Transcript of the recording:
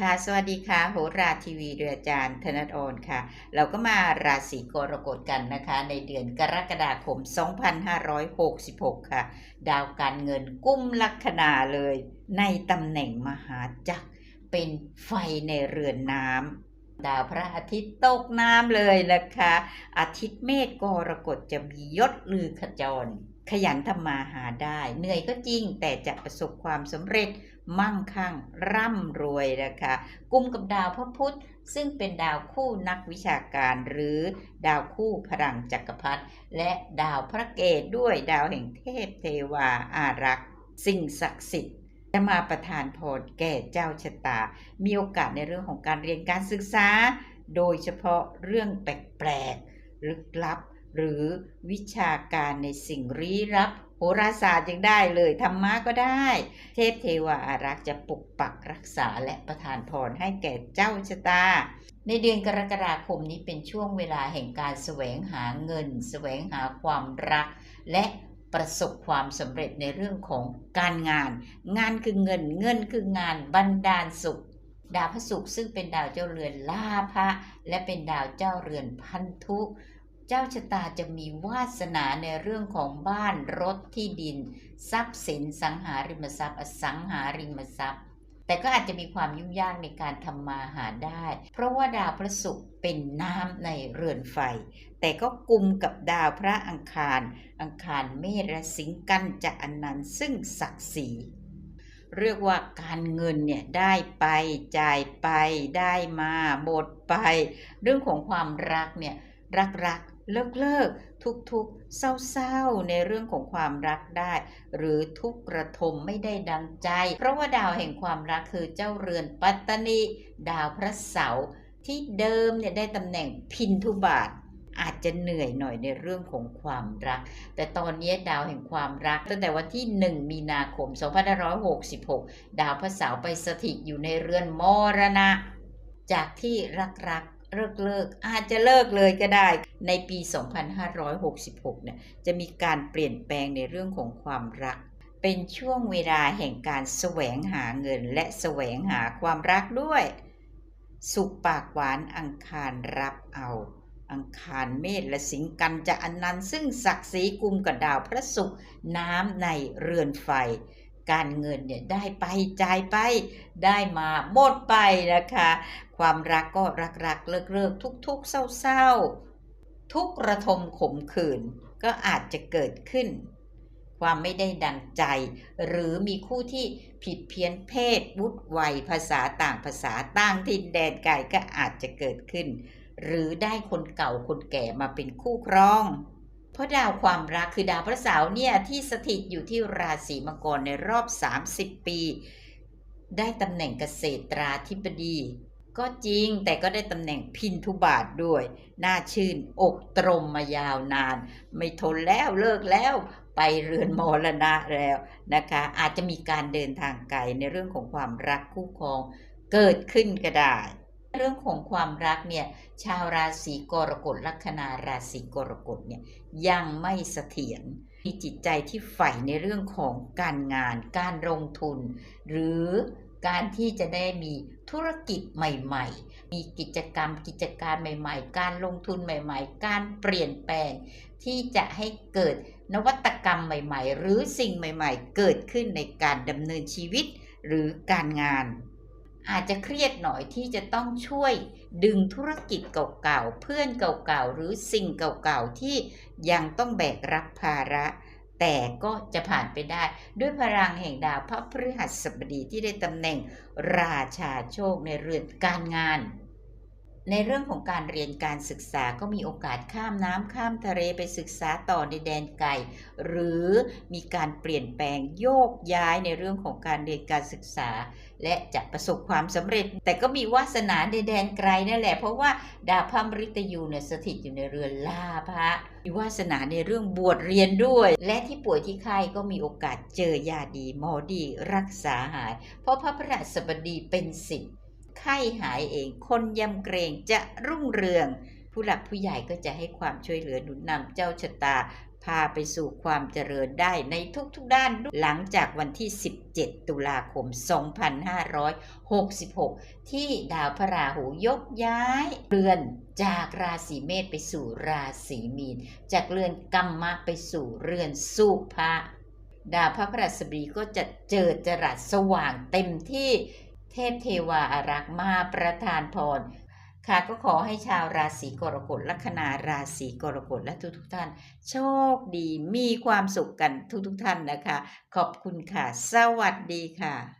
ค่ะสวัสดีค่ะโหราทีวีโดยอาจารย์ธนทรค่ะ เราก็มาราศีกรกฎกันนะคะ ในเดือนกรกฎาคม 2566 ค่ะ ดาวการเงินกุ้มลัคนาเลย ในตำแหน่งมหาจักรเป็นไฟในเรือนน้ำ ดาวพระอาทิตย์ตกน้ำเลยนะคะ อาทิตย์เมษกรกฎจะมียศลือขจร ขยันทำมาหาได้ เหนื่อยก็จริงแต่จะประสบความสำเร็จมั่งคั่งร่ำรวยนะคะกลุ่มกับดาวพระพุธซึ่งเป็นดาวคู่นักวิชาการหรือดาวคู่พลังจักรพรรดิและดาวพระเกตด้วยดาวแห่งเทพเทวาอารักษ์ สิ่งศักดิ์สิทธิ์ จะมาประทานพรแก่เจ้าชะตา มีโอกาสในเรื่องของการเรียนการศึกษา โดยเฉพาะเรื่องแปลกๆ ลึกลับ หรือวิชาการในสิ่งลี้ลับ โหราศาสตร์ยังได้เลย ธรรมะก็ได้ เทพเทวาอารักษ์จะปกปักรักษาและประทานพรให้แก่เจ้าชะตา ในเดือนกรกฎาคมนี้เป็นช่วงเวลาแห่งการแสวงหาเงิน แสวงหาความรัก และ ประสบความสำเร็จในเรื่องของการงาน งานคือเงินเงินคืองานบันดาลสุข ดาวพระศุกร์ซึ่งเป็นดาวเจ้าเรือนลาภะและเป็นดาวเจ้าเรือนพันธุเจ้าชะตาจะมีวาสนาในเรื่องของบ้านรถที่ดิน ทรัพย์สินสังหาริมทรัพย์อสังหาริมทรัพย์ แต่ก็อาจจะมีความยุ่งยากในการทำมาหาได้ เพราะว่าดาวพระศุกร์เป็นน้ำในเรือนไฟ แต่ก็กลุ่มกับดาวพระอังคาร อังคารเมษและสิงกันจะอันนันต์ซึ่งศักดิ์ศรีเรียกว่าการเงินเนี่ยได้ไปจ่ายไปได้มาหมดไป เรื่องของความรักเนี่ยรักรัก เลิกเลิกทุกทุกเศร้าเศร้าในเรื่องของความรักได้ หรือทุกกระทมไม่ได้ดังใจ เพราะว่าดาวแห่งความรักคือเจ้าเรือนปัตตนีดาวพระเสาร์ที่เดิมเนี่ยได้ตำแหน่งพินทุบาทอาจจะเหนื่อยหน่อยในเรื่องของความรัก แต่ตอนนี้ดาวแห่งความรักตั้งแต่วันที่ 1 มีนาคม 2566 ดาวพระเสาร์ไปสถิตอยู่ในเรือนมรณะ จากที่รักรัก เลิกเลิกอาจจะเลิกเลยก็ได้ ในปี 2566 เนี่ยจะมีการเปลี่ยนแปลงในเรื่องของความรัก เป็นช่วงเวลาแห่งการแสวงหาเงินและแสวงหาความรักด้วย สุขปากหวานอังคารรับเอา อังคารเมษและสิงห์กันจะอันนันต์ซึ่งศักดิ์ศรีกุมกับดาวพระศุกร์น้ำในเรือนไฟ การเงินเนี่ยได้ไปจ่ายไปได้มาหมดไปนะคะ ความรักก็รักรักเลิกเลิกทุกทุกๆเศร้าเศร้าๆ ทุกระทมขมขื่นก็อาจจะเกิดขึ้น ความไม่ได้ดังใจ หรือมีคู่ที่ผิดเพี้ยนเพศวุฒิวัยภาษาต่างภาษาต่างถิ่นแดนไกลก็อาจจะเกิดขึ้น หรือได้คนเก่าคนแก่มาเป็นคู่ครอง เพราะดาวความรักคือดาวพระเสาร์เนี่ยที่สถิตอยู่ที่ราศีมังกรในรอบ 30 ปี ได้ตำแหน่งเกษตราธิบดี ก็จริงแต่ก็ได้ตำแหน่งพินทุบาทด้วย น่าชื่นอกตรมมายาวนาน ไม่ทนแล้วเลิกแล้วไปเรือนมรณะแล้วนะคะ อาจจะมีการเดินทางไกลในเรื่องของความรักคู่ครองเกิดขึ้นก็ได้ เรื่องของความรักเนี่ยชาวราศีกรกฎลัคนาราศีกรกฎเนี่ยยังไม่เสถียรมีจิตใจที่ใฝ่ในเรื่องของการงาน การลงทุน หรือการที่จะได้มีธุรกิจใหม่ ๆ มีกิจกรรมกิจการใหม่ ๆ การลงทุนใหม่ ๆ การเปลี่ยนแปลง ที่จะให้เกิดนวัตกรรมใหม่ ๆ หรือสิ่งใหม่ ๆ เกิดขึ้นในการดำเนินชีวิตหรือการงาน อาจจะเครียดหน่อยที่จะต้องช่วยดึงธุรกิจเก่าๆ เพื่อนเก่าๆ หรือสิ่งเก่าๆ ที่ยังต้องแบกรับภาระ แต่ก็จะผ่านไปได้ ด้วยพลังแห่งดาวพระพฤหัสบดีที่ได้ตำแหน่งราชาโชคในเรือนการงาน ในเรื่องของการเรียนการศึกษาก็มีโอกาสข้ามน้ำข้ามทะเลไปศึกษาต่อในแดนไกลหรือมีการเปลี่ยนแปลงโยกย้ายในเรื่องของการเรียนการศึกษา และจะประสบความสำเร็จ แต่ก็มีวาสนาในแดนไกลนั่นแหละ เพราะว่าดาวพระมฤตยูเนี่ยสถิตอยู่ในเรือนลาภะมีวาสนาในเรื่องบวชเรียนด้วย และที่ป่วยที่ไข้ก็มีโอกาสเจอยาดีหมอดีรักษาหาย เพราะพระพฤหัสบดีเป็นสิทธิ์ ไข้หายเอง คนยำเกรงจะรุ่งเรือง ผู้หลักผู้ใหญ่ก็จะให้ความช่วยเหลือหนุนนำเจ้าชะตา พาไปสู่ความเจริญได้ในทุกๆด้าน หลังจากวันที่ 17 ตุลาคม 2566 ที่ดาวพระราหูยกย้ายเรือนจากราศีเมษไปสู่ราศีมีน จากเรือนกัมมะไปสู่เรือนสุภะดาวพระพฤหัสบดีก็จะเจิดจรัสสว่างเต็มที่ เทพเทวาอารักษ์มาประทานพรค่ะก็ขอให้ชาวราศีกรกฎลัคนาราศีกรกฎและทุกทุกท่าน โชคดีมีความสุขกันทุกทุกท่านนะคะ ขอบคุณค่ะ สวัสดีค่ะ